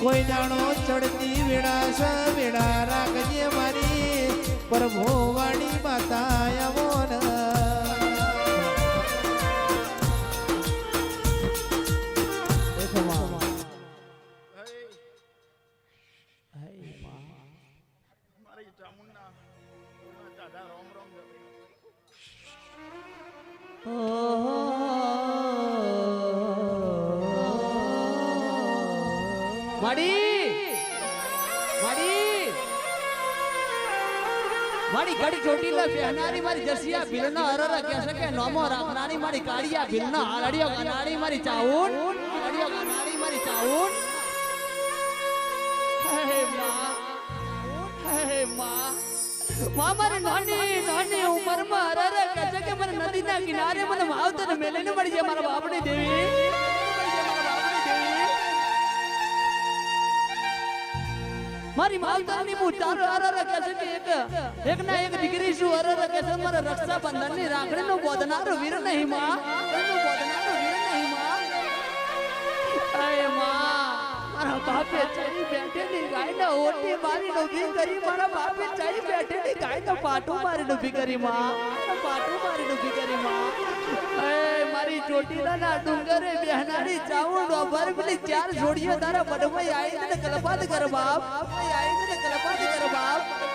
કોઈ દાણો ચડતી વેળાશ વેળા રાખજે મારી. પ્રભુ વાણી માતા અમોન દેખો માડી માડી મારી ઘડી ચોટીલા પહેનારી મારી જસિયા ભીલના હરરા કે છે કે નોમો રાખનારી મારી કાળિયા ભીલના હાલડિયો ગનારી મારી ચાઉન હાલડિયો ગનારી મારી ચાઉન હે માં હે માં માં મારી નાની નાની ઉંમરમાં હરરા કે છે કે મને નદીના કિનારે મને માવતર મેલીને મારી માવતરની હું તારો અરર કે છે કે એક એક ના એક દીકરી છું અરર કે છે? મારા રક્ષાબંધનની ની રાખડી નું બોધનારો વીર નહીં, માં. એનો બોધનારો ઓટી મારી ડૂબી કરી, મારા બાપે ચડી બેઠેલી ગાય તો પાટું મારી ડૂબી કરી, માં. પાટું મારી ડૂબી કરી, માં. એ, મારી ચોટીલા ના ડુંગરે બેહનારી ચાઉંડ ઓભર પેલી ચાર જોડીઓ તારા બડવાઈ આવીને કલપાત કર, બાપ. આવી ને કલપાત કર, બાપ.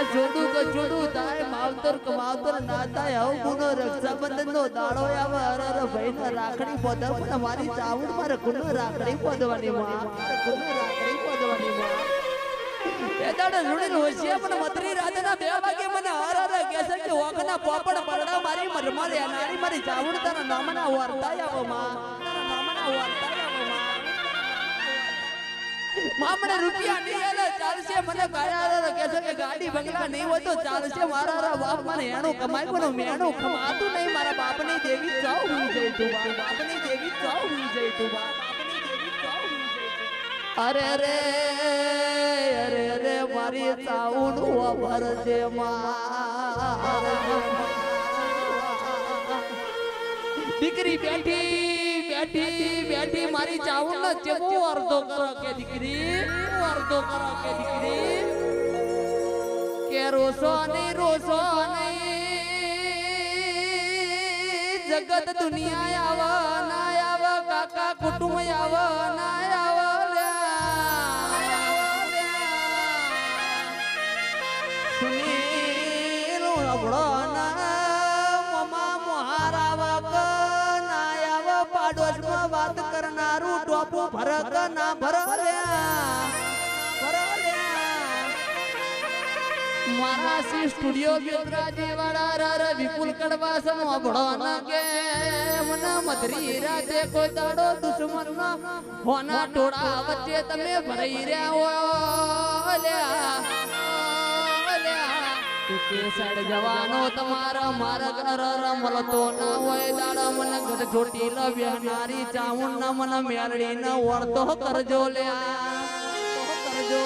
માં જોડું તો જોડું તારે માવતર કમાવતર ના થાય, આવું ગુનો રક્ષાબંધન નો દાડો આવે અર અર ભાઈ ના રાખડી પોધા, પણ મારી ચાવડ મારે ગુનો રાખડી પોદવાની માં. ગુનો રાખડી પોદવાની માં એ દાડે જોડીને હોશિયા પણ મતરી રાતના બે વાગે મને હર હર કે છે કે ઓકના પોપડ પડડા મારી મરમર નારી મારી ચાવડ તારા નામના વર્તા આવો માં. તારા નામના વર્તા આવો માં. મામણે રૂપિયા નહીં આલે ચાલશે મને કાયા કે છે કે ગાડી બંગલા નહીં હોય તો ચાલશે. મારા બાપ મને એનું કમાઈ કોનો મેણું કમાતું નહીં. મારા બાપની દેવી જાવ હું જઈ તું બાપની દેવી જાવ હું જઈ તું અરે રે અરે રે મારી ચાઉડ ઓભર છે દીકરી બેઠી બેઠી બેઠી મારી ચાઉન નો ચેવો અર્ધો કરો કે દીકરી? અર્ધો કરો કે દીકરી? રોસો નહીં રોસો નહીં જગત દુનિયા આવ ના આવ, કાકા કુટુંબ આવ ના આવ સુનીલ રબડો ના મમા વાત કરનારું ટોપું ભરક ના ભરલ્યા મારા સ્ટુડિયો બેદરાજી વાળા વિપુલ કડવાસન અભળો ના કે મન મધરી રાતે કોઈ દાડો દુશ્મન ના હોના ટોળા વચ્ચે તમે ભરાઈ રહ્યા હો. જવાનો તમારા માર્ગ અરર મળતો ન હોય. દાડા મને ગઢ મને મેરડી ન વળતો કરજો લ્યા.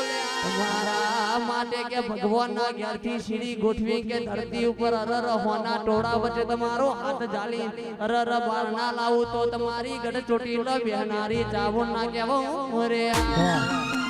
લ્યા. તમારા માટે કે ભગવાન ના ઘેરથી સીડી ગોઠવી કે ધરતી ઉપર અરર હોના ટોળા વચ્ચે તમારો હાથ જાલી અરર બાર ના લાવું તો તમારી ગઢ ચોટી લવ્યાનારી ચાવણ ના કેવો રે આ.